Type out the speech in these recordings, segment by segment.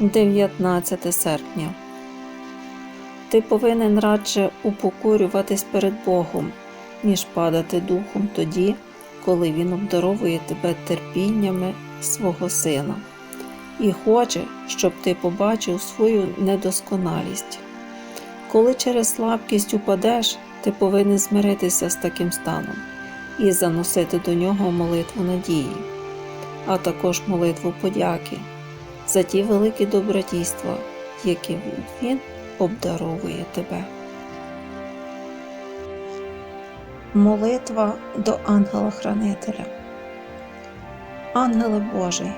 19 серпня. Ти повинен радше упокорюватись перед Богом, ніж падати духом тоді, коли Він обдаровує тебе терпіннями свого сина і хоче, щоб ти побачив свою недосконалість. Коли через слабкість упадеш, ти повинен змиритися з таким станом і заносити до нього молитву надії, а також молитву подяки за ті великі добродійства, які Він обдаровує тебе. Молитва до ангела-хранителя. Ангеле Божий,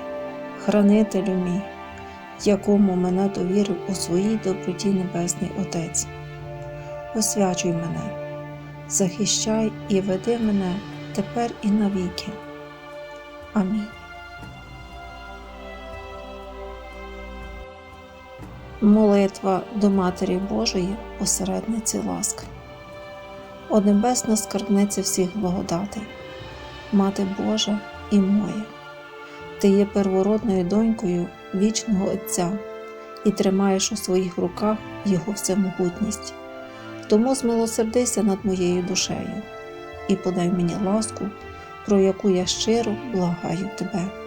хранителю мій, якому мене довірив у своїй доброті Небесний Отець. Освячуй мене, захищай і веди мене тепер і навіки. Амінь. Молитва до Матері Божої, посередниці ласки. О небесна скарбниця всіх благодатей, Мати Божа і моя, Ти є первородною донькою вічного Отця і тримаєш у своїх руках Його всемогутність. Тому змилосердися над моєю душею і подай мені ласку, про яку я щиро благаю тебе.